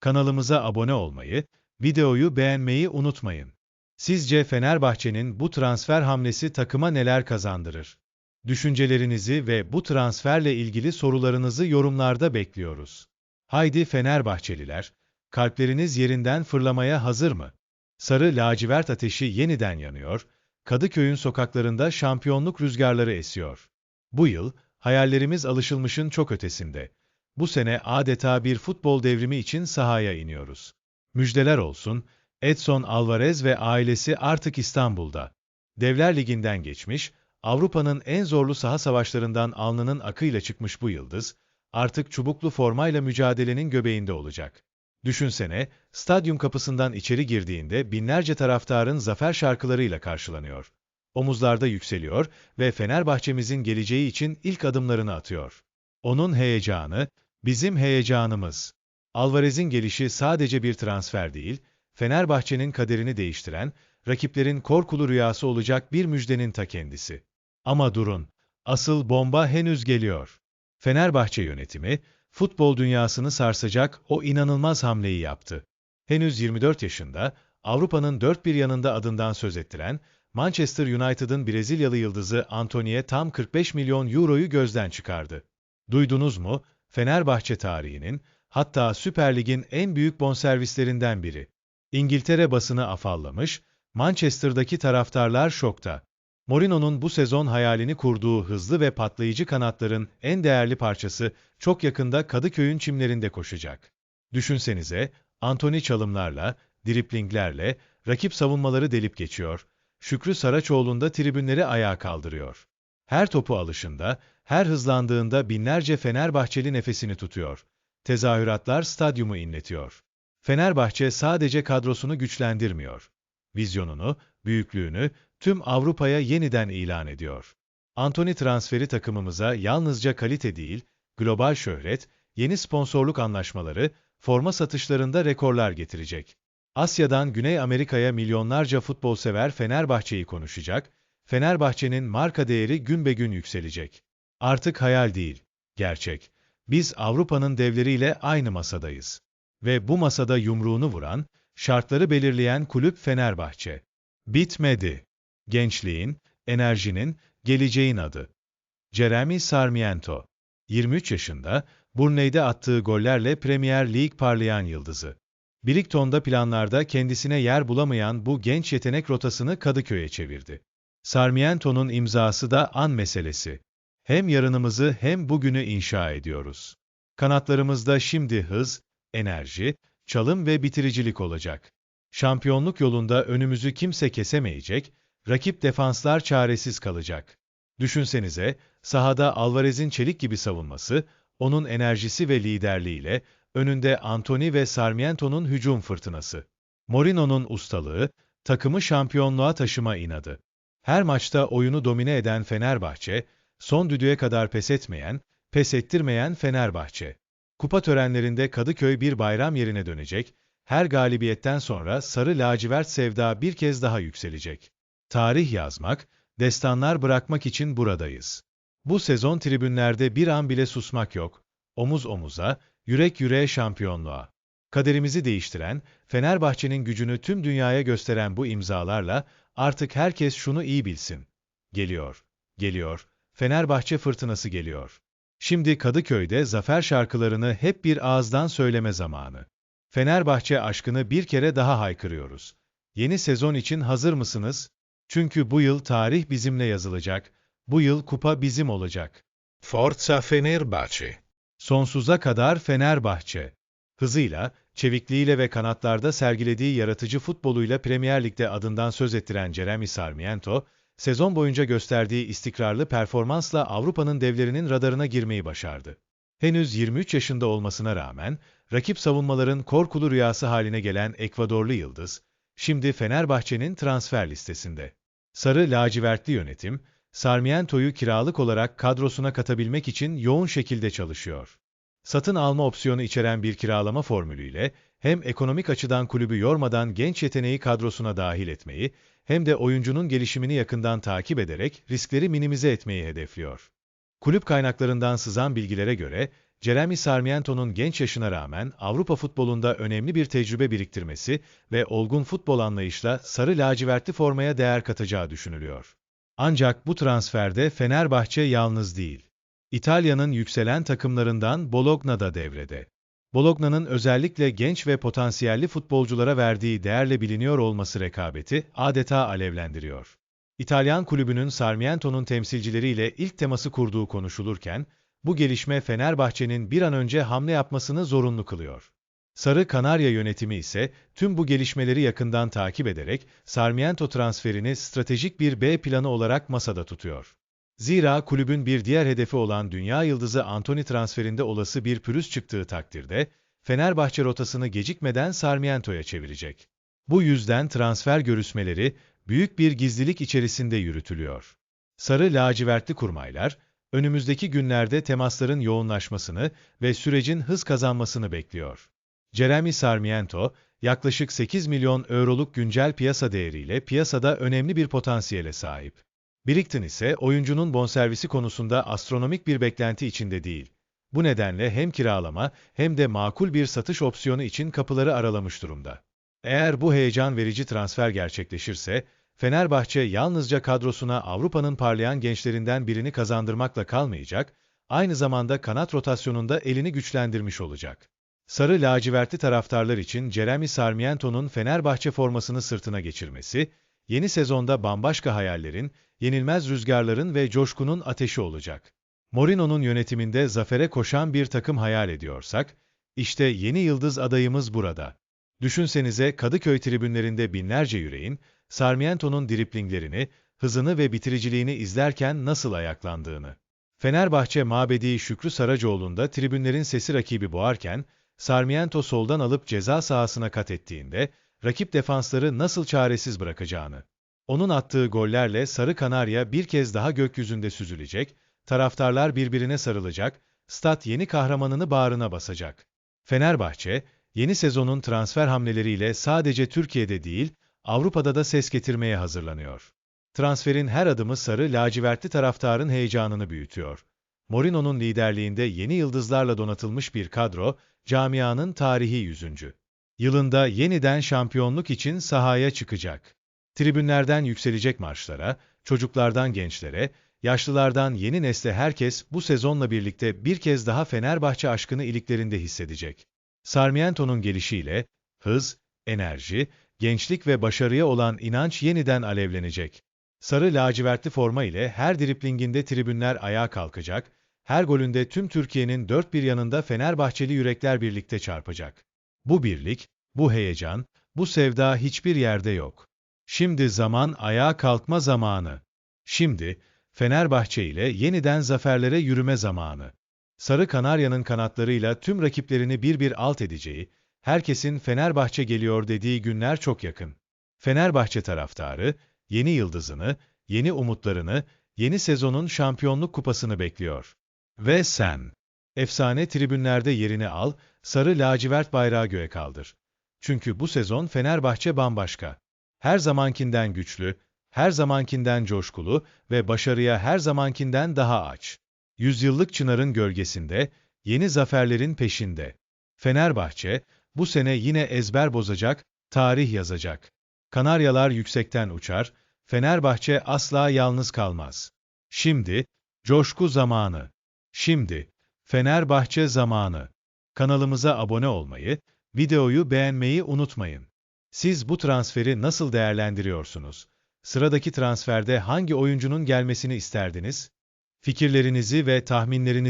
Kanalımıza abone olmayı, videoyu beğenmeyi unutmayın. Sizce Fenerbahçe'nin bu transfer hamlesi takıma neler kazandırır? Düşüncelerinizi ve bu transferle ilgili sorularınızı yorumlarda bekliyoruz. Haydi Fenerbahçeliler, kalpleriniz yerinden fırlamaya hazır mı? Sarı lacivert ateşi yeniden yanıyor, Kadıköy'ün sokaklarında şampiyonluk rüzgarları esiyor. Bu yıl, hayallerimiz alışılmışın çok ötesinde. Bu sene adeta bir futbol devrimi için sahaya iniyoruz. Müjdeler olsun, Edson Alvarez ve ailesi artık İstanbul'da. Devler Ligi'nden geçmiş, Avrupa'nın en zorlu saha savaşlarından alnının akıyla çıkmış bu yıldız, artık çubuklu formayla mücadelenin göbeğinde olacak. Düşünsene, stadyum kapısından içeri girdiğinde binlerce taraftarın zafer şarkılarıyla karşılanıyor. Omuzlarda yükseliyor ve Fenerbahçemizin geleceği için ilk adımlarını atıyor. Onun heyecanı, bizim heyecanımız. Alvarez'in gelişi sadece bir transfer değil, Fenerbahçe'nin kaderini değiştiren, rakiplerin korkulu rüyası olacak bir müjdenin ta kendisi. Ama durun, asıl bomba henüz geliyor. Fenerbahçe yönetimi, futbol dünyasını sarsacak o inanılmaz hamleyi yaptı. Henüz 24 yaşında, Avrupa'nın dört bir yanında adından söz ettiren, Manchester United'ın Brezilyalı yıldızı Antony'e tam 45 milyon euroyu gözden çıkardı. Duydunuz mu? Fenerbahçe tarihinin, hatta Süper Lig'in en büyük bonservislerinden biri. İngiltere basını afallamış, Manchester'daki taraftarlar şokta. Mourinho'nun bu sezon hayalini kurduğu hızlı ve patlayıcı kanatların en değerli parçası çok yakında Kadıköy'ün çimlerinde koşacak. Düşünsenize, Anthony çalımlarla, driplinglerle, rakip savunmaları delip geçiyor, Şükrü Saraçoğlu'nda tribünleri ayağa kaldırıyor. Her topu alışında, her hızlandığında binlerce Fenerbahçeli nefesini tutuyor. Tezahüratlar stadyumu inletiyor. Fenerbahçe sadece kadrosunu güçlendirmiyor. Vizyonunu, büyüklüğünü tüm Avrupa'ya yeniden ilan ediyor. Anthony transferi takımımıza yalnızca kalite değil, global şöhret, yeni sponsorluk anlaşmaları, forma satışlarında rekorlar getirecek. Asya'dan Güney Amerika'ya milyonlarca futbol sever Fenerbahçe'yi konuşacak, Fenerbahçe'nin marka değeri gün be gün yükselecek. Artık hayal değil, gerçek. Biz Avrupa'nın devleriyle aynı masadayız. Ve bu masada yumruğunu vuran, şartları belirleyen kulüp Fenerbahçe. Bitmedi. Gençliğin, enerjinin, geleceğin adı. Jeremy Sarmiento. 23 yaşında, Burnley'de attığı gollerle Premier Lig parlayan yıldızı. Brighton'da planlarda kendisine yer bulamayan bu genç yetenek rotasını Kadıköy'e çevirdi. Sarmiento'nun imzası da an meselesi. Hem yarınımızı hem bugünü inşa ediyoruz. Kanatlarımızda şimdi hız, enerji, çalım ve bitiricilik olacak. Şampiyonluk yolunda önümüzü kimse kesemeyecek, rakip defanslar çaresiz kalacak. Düşünsenize, sahada Alvarez'in çelik gibi savunması, onun enerjisi ve liderliğiyle, önünde Antony ve Sarmiento'nun hücum fırtınası. Mourinho'nun ustalığı, takımı şampiyonluğa taşıma inadı. Her maçta oyunu domine eden Fenerbahçe, son düdüğe kadar pes etmeyen, pes ettirmeyen Fenerbahçe. Kupa törenlerinde Kadıköy bir bayram yerine dönecek, her galibiyetten sonra sarı lacivert sevda bir kez daha yükselecek. Tarih yazmak, destanlar bırakmak için buradayız. Bu sezon tribünlerde bir an bile susmak yok. Omuz omuza, yürek yüreğe şampiyonluğa. Kaderimizi değiştiren, Fenerbahçe'nin gücünü tüm dünyaya gösteren bu imzalarla artık herkes şunu iyi bilsin. Geliyor, geliyor, Fenerbahçe fırtınası geliyor. Şimdi Kadıköy'de zafer şarkılarını hep bir ağızdan söyleme zamanı. Fenerbahçe aşkını bir kere daha haykırıyoruz. Yeni sezon için hazır mısınız? Çünkü bu yıl tarih bizimle yazılacak, bu yıl kupa bizim olacak. Forza Fenerbahçe. Sonsuza kadar Fenerbahçe. Hızıyla, çevikliğiyle ve kanatlarda sergilediği yaratıcı futboluyla Premier Lig'de adından söz ettiren Jeremy Sarmiento, sezon boyunca gösterdiği istikrarlı performansla Avrupa'nın devlerinin radarına girmeyi başardı. Henüz 23 yaşında olmasına rağmen, rakip savunmaların korkulu rüyası haline gelen Ekvadorlu Yıldız, şimdi Fenerbahçe'nin transfer listesinde. Sarı lacivertli yönetim, Sarmiento'yu kiralık olarak kadrosuna katabilmek için yoğun şekilde çalışıyor. Satın alma opsiyonu içeren bir kiralama formülüyle hem ekonomik açıdan kulübü yormadan genç yeteneği kadrosuna dahil etmeyi hem de oyuncunun gelişimini yakından takip ederek riskleri minimize etmeyi hedefliyor. Kulüp kaynaklarından sızan bilgilere göre Jeremy Sarmiento'nun genç yaşına rağmen Avrupa futbolunda önemli bir tecrübe biriktirmesi ve olgun futbol anlayışla sarı lacivertli formaya değer katacağı düşünülüyor. Ancak bu transferde Fenerbahçe yalnız değil. İtalya'nın yükselen takımlarından Bologna da devrede. Bologna'nın özellikle genç ve potansiyelli futbolculara verdiği değerle biliniyor olması rekabeti adeta alevlendiriyor. İtalyan kulübünün Sarmiento'nun temsilcileriyle ilk teması kurduğu konuşulurken, bu gelişme Fenerbahçe'nin bir an önce hamle yapmasını zorunlu kılıyor. Sarı Kanarya yönetimi ise tüm bu gelişmeleri yakından takip ederek Sarmiento transferini stratejik bir B planı olarak masada tutuyor. Zira kulübün bir diğer hedefi olan dünya yıldızı Antony transferinde olası bir pürüz çıktığı takdirde Fenerbahçe rotasını gecikmeden Sarmiento'ya çevirecek. Bu yüzden transfer görüşmeleri büyük bir gizlilik içerisinde yürütülüyor. Sarı lacivertli kurmaylar, önümüzdeki günlerde temasların yoğunlaşmasını ve sürecin hız kazanmasını bekliyor. Jeremy Sarmiento, yaklaşık 8 milyon euroluk güncel piyasa değeriyle piyasada önemli bir potansiyele sahip. Brighton ise oyuncunun bonservisi konusunda astronomik bir beklenti içinde değil. Bu nedenle hem kiralama hem de makul bir satış opsiyonu için kapıları aralamış durumda. Eğer bu heyecan verici transfer gerçekleşirse, Fenerbahçe yalnızca kadrosuna Avrupa'nın parlayan gençlerinden birini kazandırmakla kalmayacak, aynı zamanda kanat rotasyonunda elini güçlendirmiş olacak. Sarı lacivertli taraftarlar için Jeremy Sarmiento'nun Fenerbahçe formasını sırtına geçirmesi, yeni sezonda bambaşka hayallerin, yenilmez rüzgarların ve coşkunun ateşi olacak. Mourinho'nun yönetiminde zafere koşan bir takım hayal ediyorsak, işte yeni yıldız adayımız burada. Düşünsenize Kadıköy tribünlerinde binlerce yüreğin, Sarmiento'nun driplinglerini, hızını ve bitiriciliğini izlerken nasıl ayaklandığını. Fenerbahçe mabedi Şükrü Saracoğlu'nda tribünlerin sesi rakibi boğarken, Sarmiento soldan alıp ceza sahasına kat ettiğinde, rakip defansları nasıl çaresiz bırakacağını. Onun attığı gollerle Sarı Kanarya bir kez daha gökyüzünde süzülecek, taraftarlar birbirine sarılacak, stat yeni kahramanını bağrına basacak. Fenerbahçe, yeni sezonun transfer hamleleriyle sadece Türkiye'de değil, Avrupa'da da ses getirmeye hazırlanıyor. Transferin her adımı sarı lacivertli taraftarın heyecanını büyütüyor. Mourinho'nun liderliğinde yeni yıldızlarla donatılmış bir kadro, camianın tarihi yüzüncü. Yılında yeniden şampiyonluk için sahaya çıkacak. Tribünlerden yükselecek marşlara, çocuklardan gençlere, yaşlılardan yeni nesle herkes bu sezonla birlikte bir kez daha Fenerbahçe aşkını iliklerinde hissedecek. Sarmiento'nun gelişiyle, hız, enerji, gençlik ve başarıya olan inanç yeniden alevlenecek. Sarı lacivertli forma ile her driplinginde tribünler ayağa kalkacak, her golünde tüm Türkiye'nin dört bir yanında Fenerbahçeli yürekler birlikte çarpacak. Bu birlik, bu heyecan, bu sevda hiçbir yerde yok. Şimdi zaman ayağa kalkma zamanı. Şimdi, Fenerbahçe ile yeniden zaferlere yürüme zamanı. Sarı Kanarya'nın kanatlarıyla tüm rakiplerini bir bir alt edeceği, herkesin Fenerbahçe geliyor dediği günler çok yakın. Fenerbahçe taraftarı, yeni yıldızını, yeni umutlarını, yeni sezonun şampiyonluk kupasını bekliyor. Ve sen, efsane tribünlerde yerini al, sarı lacivert bayrağı göğe kaldır. Çünkü bu sezon Fenerbahçe bambaşka. Her zamankinden güçlü, her zamankinden coşkulu ve başarıya her zamankinden daha aç. Yüzyıllık Çınar'ın gölgesinde, yeni zaferlerin peşinde. Fenerbahçe, bu sene yine ezber bozacak, tarih yazacak. Kanaryalar yüksekten uçar, Fenerbahçe asla yalnız kalmaz. Şimdi, coşku zamanı. Şimdi, Fenerbahçe zamanı. Kanalımıza abone olmayı, videoyu beğenmeyi unutmayın. Siz bu transferi nasıl değerlendiriyorsunuz? Sıradaki transferde hangi oyuncunun gelmesini isterdiniz? Fikirlerinizi ve tahminlerinizi